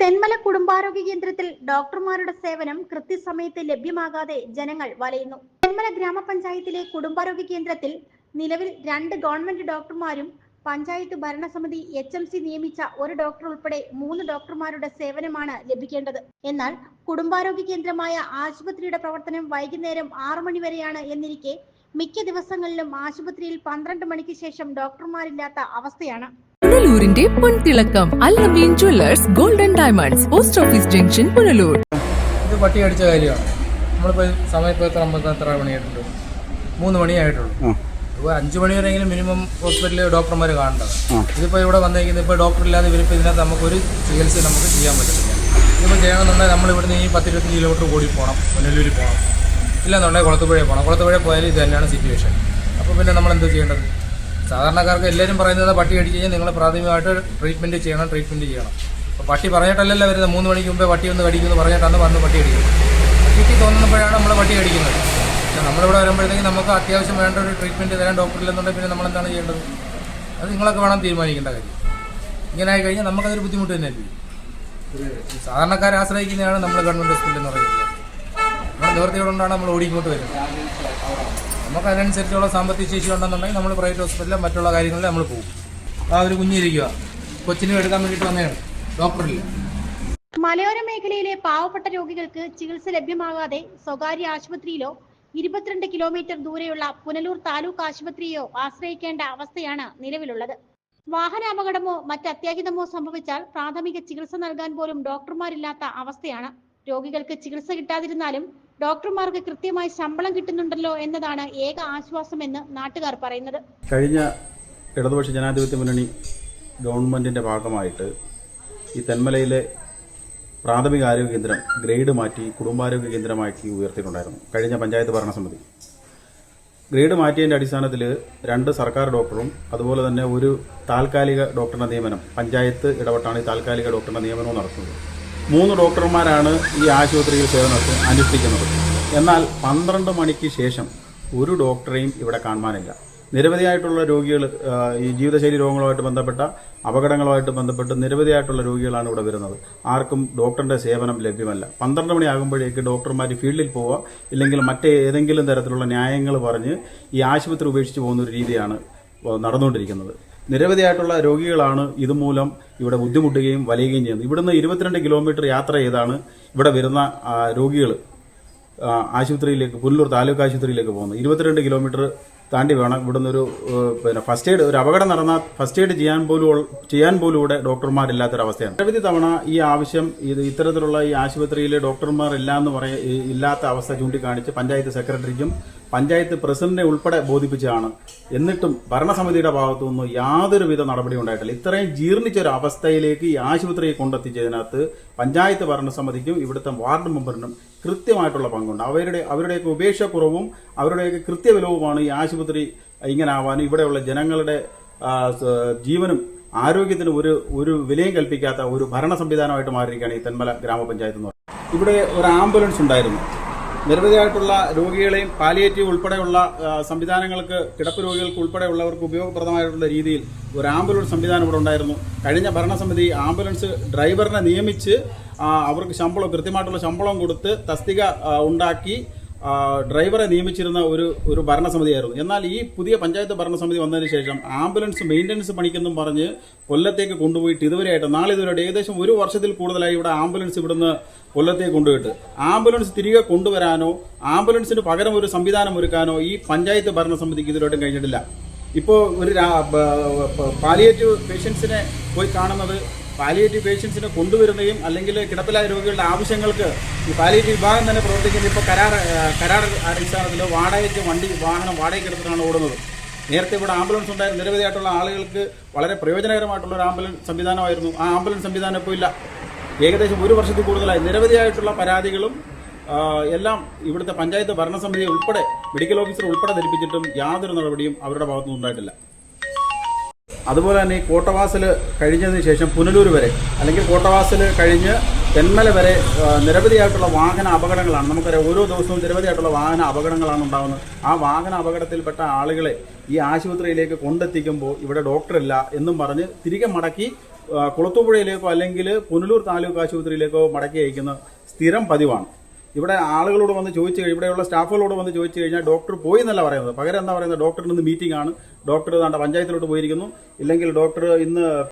തെന്മല കുടുംബാരോഗ്യ കേന്ദ്രത്തിൽ ഡോക്ടർമാരുടെ സേവനം കൃത്യസമയത്ത് ലഭ്യമാകാതെ ജനങ്ങൾ വലയുന്നു. തെന്മല ഗ്രാമപഞ്ചായത്തിലെ കുടുംബാരോഗ്യ കേന്ദ്രത്തിൽ നിലവിൽ രണ്ട് ഗവൺമെന്റ് ഡോക്ടർമാരും പഞ്ചായത്ത് ഭരണസമിതി എച്ച് എം സി നിയമിച്ച ഒരു ഡോക്ടർ ഉൾപ്പെടെ മൂന്ന് ഡോക്ടർമാരുടെ സേവനമാണ് ലഭിക്കേണ്ടത്. എന്നാൽ കുടുംബാരോഗ്യ കേന്ദ്രമായ ആശുപത്രിയുടെ പ്രവർത്തനം വൈകുന്നേരം ആറു മണിവരെയാണ് എന്നിരിക്കെ മിക്ക ദിവസങ്ങളിലും ആശുപത്രിയിൽ പന്ത്രണ്ട് മണിക്ക് ശേഷം ഡോക്ടർമാരില്ലാത്ത അവസ്ഥയാണ്. പുനലൂരിന്റെ പൊൻതിളക്കം Allameen jewellers golden diamonds post office junction Punalur. ഇത് പട്ടി അടിച്ച കാര്യമാണ്. നമ്മളിപ്പോൾ സമയം ഇപ്പോൾ എത്ര നമുക്ക് എത്ര മണിയായിട്ടുള്ളൂ മൂന്ന് മണിയായിട്ടുള്ളൂ. ഇപ്പോൾ അഞ്ച് മണി വരെയെങ്കിലും മിനിമം ഹോസ്പിറ്റലിൽ ഡോക്ടർമാർ കാണേണ്ടത്. ഇതിപ്പോൾ ഇവിടെ വന്നിരിക്കുന്നത് ഇപ്പോൾ ഡോക്ടർ ഇല്ലാതെ ഇവരിപ്പോൾ ഇതിനകത്ത് നമുക്കൊരു ചികിത്സ നമുക്ക് ചെയ്യാൻ പറ്റത്തില്ല. ഇതിപ്പോൾ ചെയ്യണമെന്നുണ്ടെങ്കിൽ നമ്മൾ ഇവിടുന്ന് ഈ പത്ത് ഇരുപത്തഞ്ച് കിലോമീറ്റർ കൂടി പോകണം പുനലൂരിൽ പോകണം ഇല്ലെന്നുണ്ടെങ്കിൽ കുളത്തുപുഴ പോകണം കുളത്തുപുഴ പോയാലും ഇത് തന്നെയാണ് സിറ്റുവേഷൻ അപ്പോൾ പിന്നെ നമ്മൾ എന്താ ചെയ്യേണ്ടത്? സാധാരണക്കാർക്ക് എല്ലാവരും പറയുന്നത് പട്ടി അടിച്ച് കഴിഞ്ഞാൽ നിങ്ങൾ പ്രാഥമികമായിട്ട് ട്രീറ്റ്മെന്റ് ചെയ്യണം ട്രീറ്റ്മെന്റ് ചെയ്യണം. അപ്പോൾ പട്ടി പറഞ്ഞിട്ടല്ലല്ലോ വരുന്നത്. മൂന്ന് മണിക്ക് മുമ്പേ പട്ടി ഒന്ന് കടിക്കുമെന്ന് പറഞ്ഞിട്ടാണ് വന്ന് പട്ടി അടിക്കുന്നത് പട്ടിക്ക് തോന്നുമ്പോഴാണ് നമ്മൾ പട്ടി അടിക്കുന്നത് പക്ഷേ നമ്മളിവിടെ വരുമ്പോഴത്തേക്ക് നമുക്ക് അത്യാവശ്യം വേണ്ട ഒരു ട്രീറ്റ്മെന്റ് തരാൻ ഡോക്ടർ ഇല്ലെന്നുണ്ടെങ്കിൽ പിന്നെ നമ്മൾ എന്താണ് ചെയ്യേണ്ടത്? അത് നിങ്ങളൊക്കെ വേണം തീരുമാനിക്കേണ്ട കാര്യം. ഇങ്ങനെ ആയി കഴിഞ്ഞാൽ നമുക്കതൊരു ബുദ്ധിമുട്ട് തന്നെ അല്ലേ സാധാരണക്കാരെ ആശ്രയിക്കുന്നതാണ് നമ്മൾ ഗവൺമെന്റ് ഹോസ്പിറ്റൽ എന്ന് പറയുന്നത്. നമ്മുടെ നിവൃത്തിയോടുകൊണ്ടാണ് നമ്മൾ ഓടിക്കോട്ട് വരുന്നത്. നമുക്ക് അതിനനുസരിച്ചുള്ള സാമ്പത്തിക ശേഷി ഉണ്ടെന്നുണ്ടെങ്കിൽ നമ്മൾ പ്രൈവറ്റ് ഹോസ്പിറ്റലിലും മറ്റുള്ള കാര്യങ്ങളിൽ നമ്മൾ പോകും. ആ ഒരു കുഞ്ഞിരിക്കുക. കൊച്ചിനെ എടുക്കാൻ വേണ്ടിയിട്ട് വന്നതാണ്. ഡോക്ടറില്ല. മലയോര മേഖലയിലെ പാവപ്പെട്ട രോഗികൾക്ക് ചികിത്സ ലഭ്യമാകാതെ സ്വകാര്യ ആശുപത്രിയിലോ ഇരുപത്തിരണ്ട് കിലോമീറ്റർ ദൂരെയുള്ള പുനലൂർ താലൂക്ക് ആശുപത്രിയോ ആശ്രയിക്കേണ്ട അവസ്ഥയാണ് നിലവിലുള്ളത്. വാഹനാപകടമോ മറ്റ് അത്യാഹിതമോ സംഭവിച്ചാൽ പ്രാഥമിക ചികിത്സ നൽകാൻ പോലും ഡോക്ടർമാരില്ലാത്ത അവസ്ഥയാണ്. രോഗികൾക്ക് ചികിത്സ കിട്ടാതിരുന്നാലും ഡോക്ടർമാർക്ക് കൃത്യമായി ശമ്പളം കിട്ടുന്നുണ്ടല്ലോ എന്നതാണ് ഏക ആശ്വാസമെന്ന് നാട്ടുകാർ പറയുന്നത്. കഴിഞ്ഞ ഇടതുപക്ഷ ജനാധിപത്യ മുന്നണി ഗവൺമെന്റിന്റെ ഭാഗമായിട്ട് ഈ തെന്മലയിലെ പ്രാഥമിക ആരോഗ്യ കേന്ദ്രം ഗ്രേഡ് മാറ്റി കുടുംബാരോഗ്യ കേന്ദ്രമാക്കി ഉയർത്തിയിട്ടുണ്ടായിരുന്നു. കഴിഞ്ഞ പഞ്ചായത്ത് ഭരണസമിതി. ഗ്രേഡ് മാറ്റിയതിന്റെ അടിസ്ഥാനത്തിൽ രണ്ട് സർക്കാർ ഡോക്ടറും അതുപോലെ തന്നെ ഒരു താൽക്കാലിക ഡോക്ടറുടെ നിയമനം പഞ്ചായത്ത് ഇടപെട്ടാണ് ഈ താൽക്കാലിക ഡോക്ടറുടെ നിയമനവും നടത്തുന്നത്. മൂന്ന് ഡോക്ടർമാരാണ് ഈ ആശുപത്രിയിൽ സേവനത്തിൽ അനുഷ്ഠിക്കുന്നത്. എന്നാൽ പന്ത്രണ്ട് മണിക്ക് ശേഷം ഒരു ഡോക്ടറെയും ഇവിടെ കാണാനില്ല നിരവധിയായിട്ടുള്ള രോഗികൾ ഈ ജീവിതശൈലി രോഗങ്ങളുമായിട്ട് ബന്ധപ്പെട്ട അപകടങ്ങളുമായിട്ട് ബന്ധപ്പെട്ട് നിരവധിയായിട്ടുള്ള രോഗികളാണ് ഇവിടെ വരുന്നത്. ആർക്കും ഡോക്ടറിന്റെ സേവനം ലഭ്യമല്ല. പന്ത്രണ്ട് മണിയാകുമ്പോഴേക്ക് ഡോക്ടർമാർ ഫീൽഡിൽ പോവുക ഇല്ലെങ്കിൽ മറ്റേ ഏതെങ്കിലും തരത്തിലുള്ള ന്യായങ്ങൾ പറഞ്ഞ് ഈ ആശുപത്രി ഉപേക്ഷിച്ച് പോകുന്ന ഒരു രീതിയാണ് നടന്നുകൊണ്ടിരിക്കുന്നത്. നിരവധിയായിട്ടുള്ള രോഗികളാണ് ഇതുമൂലം ഇവിടെ ബുദ്ധിമുട്ടുകയും വലയുകയും ചെയ്യുന്നത്. ഇവിടുന്ന് ഇരുപത്തിരണ്ട് കിലോമീറ്റർ യാത്ര ചെയ്താണ് ഇവിടെ വരുന്ന രോഗികൾ ആശുപത്രിയിലേക്ക് പുല്ലൂർ താലൂക്ക് ആശുപത്രിയിലേക്ക് പോകുന്നത്. ഇരുപത്തിരണ്ട് കിലോമീറ്റർ താണ്ടി വേണം ഇവിടുന്ന് ഒരു പിന്നെ ഫസ്റ്റ് എയ്ഡ് ഒരു അപകടം നടന്നാൽ ഫസ്റ്റ് എയ്ഡ് ചെയ്യാൻ പോലും ചെയ്യാൻ പോലും ഇവിടെ ഡോക്ടർമാരില്ലാത്തൊരവസ്ഥയാണ്. നിരവധി തവണ ഈ ആവശ്യം ഇത് ഇത്തരത്തിലുള്ള ഈ ആശുപത്രിയിൽ ഡോക്ടർമാർ ഇല്ല എന്ന് പറയ ഇല്ലാത്ത അവസ്ഥ ചൂണ്ടിക്കാണിച്ച് പഞ്ചായത്ത് സെക്രട്ടറിക്കും പഞ്ചായത്ത് പ്രസിഡന്റിനെ ഉൾപ്പെടെ ബോധിപ്പിച്ചതാണ്. എന്നിട്ടും ഭരണസമിതിയുടെ ഭാഗത്തു നിന്ന് യാതൊരുവിധ നടപടി ഉണ്ടായിട്ടില്ല. ഇത്രയും ജീർണിച്ച ഒരു അവസ്ഥയിലേക്ക് ഈ ആശുപത്രിയെ കൊണ്ടെത്തിച്ചതിനകത്ത് പഞ്ചായത്ത് ഭരണസമിതിക്കും ഇവിടുത്തെ വാർഡ് മെമ്പറിനും കൃത്യമായിട്ടുള്ള പങ്കുണ്ട്. അവരുടെ അവരുടെയൊക്കെ ഉപേക്ഷക്കുറവും അവരുടെയൊക്കെ കൃത്യവിലവുമാണ് ഈ ആശുപത്രി ഇങ്ങനെ ആവാനും ഇവിടെയുള്ള ജനങ്ങളുടെ ജീവനും ആരോഗ്യത്തിന് ഒരു ഒരു വിലയും കൽപ്പിക്കാത്ത ഒരു ഭരണ സംവിധാനമായിട്ട് മാറിയിരിക്കുകയാണ് ഈ തെന്മല ഗ്രാമപഞ്ചായത്ത് എന്ന് പറയുന്നത്. ഇവിടെ ഒരു ആംബുലൻസ് ഉണ്ടായിരുന്നു. നിരവധിയായിട്ടുള്ള രോഗികളെയും പാലിയേറ്റീവ് ഉൾപ്പെടെയുള്ള സംവിധാനങ്ങൾക്ക് കിടപ്പ് രോഗികൾക്ക് ഉൾപ്പെടെയുള്ളവർക്ക് ഉപയോഗപ്രദമായിട്ടുള്ള രീതിയിൽ ഒരു ആംബുലൻസ് സംവിധാനം ഇവിടെ ഉണ്ടായിരുന്നു. കഴിഞ്ഞ ഭരണസമിതി ആംബുലൻസ് ഡ്രൈവറിനെ നിയമിച്ച് അവർക്ക് ശമ്പളം കൃത്യമായിട്ടുള്ള ശമ്പളം കൊടുത്ത് തസ്തിക ഉണ്ടാക്കി ഡ്രൈവറെ നിയമിച്ചിരുന്ന ഒരു ഒരു ഭരണസമിതിയായിരുന്നു. എന്നാൽ ഈ പുതിയ പഞ്ചായത്ത് ഭരണസമിതി വന്നതിന് ശേഷം ആംബുലൻസ് മെയിന്റനൻസ് പണിക്കെന്നും പറഞ്ഞ് കൊല്ലത്തേക്ക് കൊണ്ടുപോയിട്ട് ഇതുവരെയായിട്ട് നാളെ ഇതുവരെയായിട്ട് ഏകദേശം ഒരു വർഷത്തിൽ കൂടുതലായി ഇവിടെ ആംബുലൻസ് ഇവിടുന്ന് കൊല്ലത്തേക്ക് കൊണ്ടുപോയിട്ട്. ആംബുലൻസ് തിരികെ കൊണ്ടുവരാനോ ആംബുലൻസിന് പകരം ഒരു സംവിധാനം ഒരുക്കാനോ ഈ പഞ്ചായത്ത് ഭരണസമിതിക്ക് ഇതുവരെയായിട്ടും കഴിഞ്ഞിട്ടില്ല. ഇപ്പോൾ ഒരു പാലിയേറ്റീവ് പേഷ്യൻസിനെ പോയി കാണുന്നത് പാലിയേറ്റീവ് പേഷ്യൻസിനെ കൊണ്ടുവരുന്നതും അല്ലെങ്കിൽ കിടപ്പിലായ രോഗികളുടെ ആവശ്യങ്ങൾക്ക് ഈ പാലിയേറ്റീവ് വിഭാഗം തന്നെ പ്രവർത്തിക്കുന്ന ഇപ്പോൾ കരാർ കരാർ അടിസ്ഥാനത്തിൽ വാടകയ്ക്ക് വണ്ടി വാഹനം വാടകയ്ക്ക് എടുത്തിട്ടാണ് ഓടുന്നത്. നേരത്തെ ഇവിടെ ആംബുലൻസ് ഉണ്ടായിരുന്ന നിരവധിയായിട്ടുള്ള ആളുകൾക്ക് വളരെ പ്രയോജനകരമായിട്ടുള്ള ഒരു ആംബുലൻസ് സംവിധാനമായിരുന്നു. ആ ആംബുലൻസ് സംവിധാനം ഇപ്പോൾ ഇല്ല. ഏകദേശം ഒരു വർഷത്തിൽ കൂടുതലായി. നിരവധിയായിട്ടുള്ള പരാതികളും എല്ലാം ഇവിടുത്തെ പഞ്ചായത്ത് ഭരണസമിതി ഉൾപ്പെടെ മെഡിക്കൽ ഓഫീസർ ഉൾപ്പെടെ ധരിപ്പിച്ചിട്ടും യാതൊരു നടപടിയും അവരുടെ ഭാഗത്തുനിന്ന് ഉണ്ടായിട്ടില്ല. അതുപോലെ തന്നെ ഈ കോട്ടവാസൽ കഴിഞ്ഞതിന് ശേഷം പുനലൂർ വരെ അല്ലെങ്കിൽ കോട്ടവാസൽ കഴിഞ്ഞ് തെന്മല വരെ നിരവധിയായിട്ടുള്ള വാഹന അപകടങ്ങളാണ്. നമുക്കറിയാം ഓരോ ദിവസവും നിരവധിയായിട്ടുള്ള വാഹന അപകടങ്ങളാണ് ഉണ്ടാകുന്നത് ആ വാഹന അപകടത്തിൽപ്പെട്ട ആളുകളെ ഈ ആശുപത്രിയിലേക്ക് കൊണ്ടെത്തിക്കുമ്പോൾ ഇവിടെ ഡോക്ടറില്ല എന്നും പറഞ്ഞ് തിരികെ മടക്കി കുളത്തുപുഴയിലേക്കോ അല്ലെങ്കിൽ പുനലൂർ താലൂക്ക് ആശുപത്രിയിലേക്കോ മടക്കി അയക്കുന്ന സ്ഥിരം പതിവാണ്. ഇവിടെ ആളുകളോട് വന്ന് ചോദിച്ചു കഴിഞ്ഞാൽ ഇവിടെയുള്ള സ്റ്റാഫുകളോട് വന്ന് ചോദിച്ചു കഴിഞ്ഞാൽ ഡോക്ടർ പോയി എന്നല്ല പറയുന്നത്. പകരം എന്താ പറയുന്നത്? ഡോക്ടറിന് ഇന്ന് മീറ്റിംഗ് ആണ്. ഡോക്ടർ താണ്ട പഞ്ചായത്തിലോട്ട് പോയിരിക്കുന്നു. ഇല്ലെങ്കിൽ ഡോക്ടർ ഇന്ന്